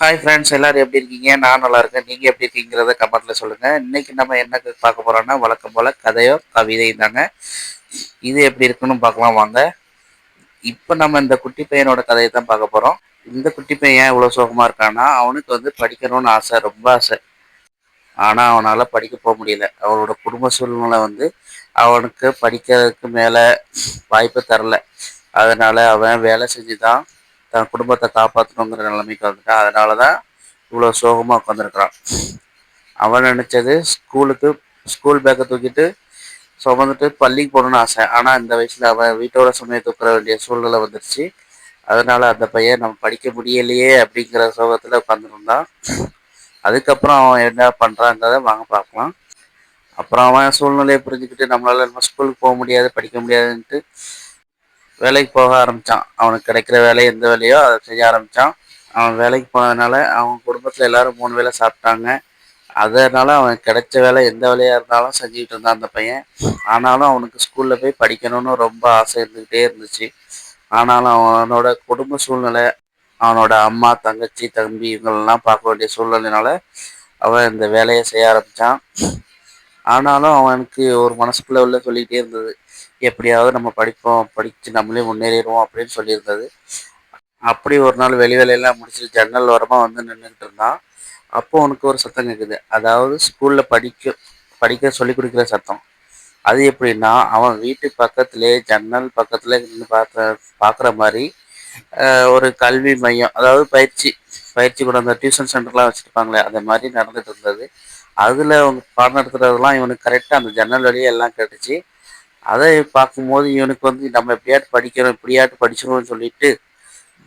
Hi friends எல்லாரும் எப்படி இருக்கீங்க? நான் நல்லா இருக்கேன். நீங்கள் எப்படி இருக்கீங்கிறத கமெண்ட்டில் சொல்லுங்கள் இன்றைக்கி நம்ம என்ன பார்க்க போகிறோம்னா வழக்கம் போல் கதையோ கவிதையும் தாங்க. இது எப்படி இருக்குன்னு பார்க்கலாம் வாங்க. இப்போ நம்ம இந்த குட்டி பையனோட கதையை தான் பார்க்க போகிறோம் இந்த குட்டி பையன் இவ்வளோ சோகமாக இருக்கான்னா அவனுக்கு வந்து படிக்கணும்னு ஆசை ரொம்ப ஆசை. ஆனால் அவனால் படிக்க போக முடியல. அவனோட குடும்ப சூழ்நிலை வந்து அவனுக்கு படிக்கிறதுக்கு மேலே வாய்ப்பு தரல. அதனால் அவன் வேலை செஞ்சு தான் தன் குடும்பத்தை காப்பாற்றணுங்கிற நிலைமைக்கு வந்துட்டான் அதனால தான் இவ்வளோ சோகமாக உட்காந்துருக்குறான் அவன் நினச்சது ஸ்கூலுக்கு ஸ்கூல் பேக்கை தூக்கிட்டு சுமந்துட்டு பள்ளிக்கு போகணுன்னு ஆசை. ஆனால் இந்த வயசில் அவன் வீட்டோட சுமையை தூக்குற வேண்டிய சூழ்நிலை வந்துருச்சு. அதனால் அந்த பையன் நம்ம படிக்க முடியலையே அப்படிங்கிற சோகத்தில் உட்காந்துருந்தான் அதுக்கப்புறம் அவன் என்ன பண்ணுறாங்கிறத வாங்க பார்க்கலாம். அப்புறம் அவன் சூழ்நிலையை புரிஞ்சுக்கிட்டு நம்மளால் நம்ம ஸ்கூலுக்கு போக முடியாது படிக்க முடியாதுன்ட்டு வேலைக்கு போக ஆரம்பித்தான் அவனுக்கு கிடைக்கிற வேலை எந்த வேலையோ அதை செய்ய ஆரம்பித்தான் அவன் வேலைக்கு போனதுனால அவன் குடும்பத்தில் எல்லோரும் மூணு வேலை சாப்பிட்டாங்க. அதனால் அவன் கிடைச்ச வேலை எந்த வேலையாக இருந்தாலும் செஞ்சுக்கிட்டு இருந்தான் அந்த பையன். ஆனாலும் அவனுக்கு ஸ்கூலில் போய் படிக்கணும்னு ரொம்ப ஆசை இருந்துக்கிட்டே இருந்துச்சு. ஆனாலும் அவனோட குடும்ப சூழ்நிலை அவனோட அம்மா தங்கச்சி தம்பி இவங்களெல்லாம் பார்க்க வேண்டிய சூழ்நிலைனால அவன் இந்த வேலையை செய்ய ஆரம்பித்தான் ஆனாலும் அவனுக்கு ஒரு மனசுக்குள்ளே உள்ள சொல்லிக்கிட்டே இருந்தது. எப்படியாவது நம்ம படிப்போம் படித்து நம்மளே முன்னேறிடுவோம் அப்படின்னு சொல்லியிருந்தது. அப்படி ஒரு நாள் வெளி வேலையெல்லாம் முடிச்சுட்டு ஜன்னல் ஓரமாக வந்து நின்றுட்டு இருந்தான். அப்போ உனக்கு ஒரு சத்தம் கேட்குது. அதாவது ஸ்கூலில் படிக்க படிக்க சொல்லி கொடுக்குற சத்தம். அது எப்படின்னா அவன் வீட்டு பக்கத்துலேயே ஜன்னல் பக்கத்தில் நின்று பார்த்த பார்க்குற மாதிரி ஒரு கல்வி மையம் அதாவது பயிற்சி பயிற்சி கூட அந்த டியூஷன் சென்டர்லாம் வச்சுருப்பாங்களே அந்த மாதிரி நடந்துட்டு இருந்தது. அதில் அவங்க பாடம் நடத்துகிறதெல்லாம் இவனுக்கு கரெக்டாக அந்த ஜன்னல் வழியே எல்லாம் கேட்டுச்சு. அதை பார்க்கும்போது இவனுக்கு வந்து நம்ம எப்படியாட்டு படிக்கிறோம் இப்படியாட்டு படிச்சிடணும்னு சொல்லிட்டு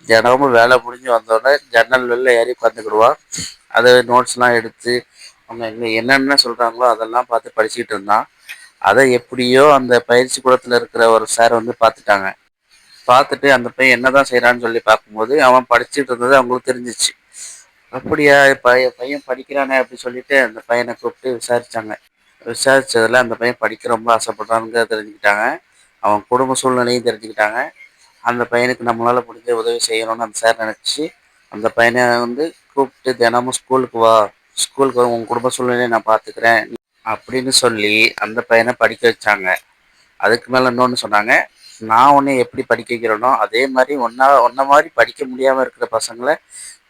தினமும் வேலை முடிஞ்சு வந்தோடனே ஜன்னல் வெளில ஏறி உட்காந்துக்கிடுவான். அதை நோட்ஸ்லாம் எடுத்து அவங்க எங்கே என்னென்ன சொல்கிறாங்களோ அதெல்லாம் பார்த்து படிச்சுக்கிட்டு இருந்தான். அதை எப்படியோ அந்த பயிற்சி கூடத்தில் இருக்கிற ஒரு சார் வந்து பார்த்துட்டாங்க. பார்த்துட்டு அந்த பையன் என்ன தான் செய்கிறான்னு சொல்லி பார்க்கும்போது அவன் படிச்சுட்டு இருந்தது அவங்களுக்கு தெரிஞ்சிச்சு. அப்படியா பையன் பையன் படிக்கிறானே அப்படி சொல்லிட்டு அந்த பையனை கூப்பிட்டு விசாரித்தாங்க விசாரித்ததில் அந்த பையன் படிக்க ரொம்ப ஆசைப்படுறான்னு தெரிஞ்சுக்கிட்டாங்க. அவன் குடும்ப சூழ்நிலையும் தெரிஞ்சுக்கிட்டாங்க. அந்த பையனுக்கு நம்மளால் முடிஞ்ச உதவி செய்யணும்னு அந்த சார் நினச்சி அந்த பையனை வந்து கூப்பிட்டு தினமும் ஸ்கூலுக்கு வா ஸ்கூலுக்கு உன் குடும்ப சூழ்நிலையை நான் பார்த்துக்கிறேன் அப்படின்னு சொல்லி அந்த பையனை படிக்க வச்சாங்க. அதுக்கு மேலே இன்னொன்று சொன்னாங்க நான் உன்னை எப்படி படிக்க வைக்கிறேனோ அதே மாதிரி ஒன்றா ஒன்றை மாதிரி படிக்க முடியாமல் இருக்கிற பசங்களை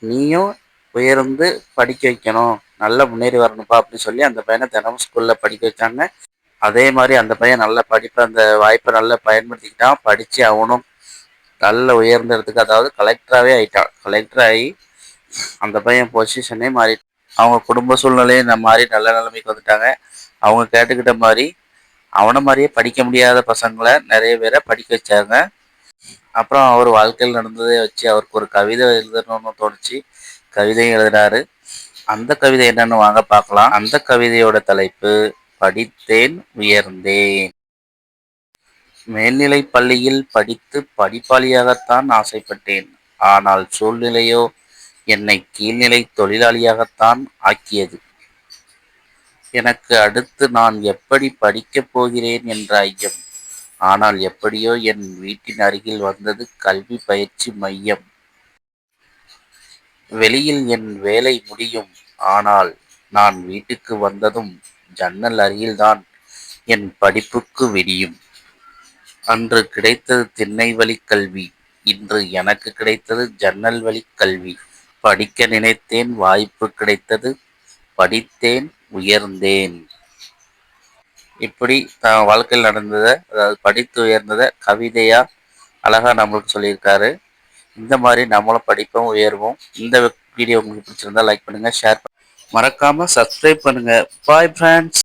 நீயும் உயர்ந்து படிக்க வைக்கணும். நல்லா முன்னேறி வரணும்ப்பா அப்படின்னு சொல்லி அந்த பையனை தினமும் ஸ்கூலில் படிக்க வச்சாங்க. அதே மாதிரி அந்த பையன் நல்ல படிப்பை அந்த வாய்ப்பை நல்லா பயன்படுத்திக்கிட்டான். படித்து அவனும் நல்ல உயர்ந்த இடத்துக்கு அதாவது கலெக்டராகவே ஆயிட்டான். கலெக்டர் ஆகி அந்த பையன் பொசிஷனே மாறி அவங்க குடும்ப சூழ்நிலையை மாறி நல்ல நிலைமைக்கு வந்துட்டாங்க. அவங்க கேட்டுக்கிட்ட மாதிரி அவனை மாதிரியே படிக்க முடியாத பசங்களை நிறைய பேரை படிக்க வச்சாங்க. அப்புறம் அவர் வாழ்க்கையில் நடந்ததை வச்சு அவருக்கு ஒரு கவிதை எழுதணும்னு தோணுச்சு. கவிதையும் எழுதினாரு. அந்த கவிதை என்னன்னு வாங்க பார்க்கலாம். அந்த கவிதையோட தலைப்பு படித்தேன் உயர்ந்தேன் மேல்நிலை பள்ளியில் படித்து படிப்பாளியாகத்தான் ஆசைப்பட்டேன். ஆனால் சூழ்நிலையோ என்னை கீழ்நிலை தொழிலாளியாகத்தான் ஆக்கியது. எனக்கு அடுத்து நான் எப்படி படிக்கப் போகிறேன் என்ற ஐயம். ஆனால் எப்படியோ என் வீட்டின் அருகில் வந்தது கல்வி பயிற்சி மையம். வெளியில் என் வேலை முடியும். ஆனால் நான் வீட்டுக்கு வந்ததும் ஜன்னல் அருகில்தான் என் படிப்புக்கு விடியும். அன்று கிடைத்தது திண்ணை வழி கல்வி. இன்று எனக்கு கிடைத்தது ஜன்னல் வழி கல்வி. படிக்க நினைத்தேன் வாய்ப்பு கிடைத்தது படித்தேன் உயர்ந்தேன். இப்படி வாழ்க்கையில் நடந்ததை அதாவது படித்து உயர்ந்ததை கவிதையா அழகா நம்மளுக்கு சொல்லியிருக்காரு. இந்த மாதிரி நம்மளும் படிப்போம் உயர்வோம். இந்த வீடியோ உங்களுக்கு பிடிச்சிருந்தா லைக் பண்ணுங்கள் ஷேர் பண்ணுங்கள் மறக்காமல் சப்ஸ்கிரைப் பண்ணுங்கள் பாய் ஃப்ரெண்ட்ஸ்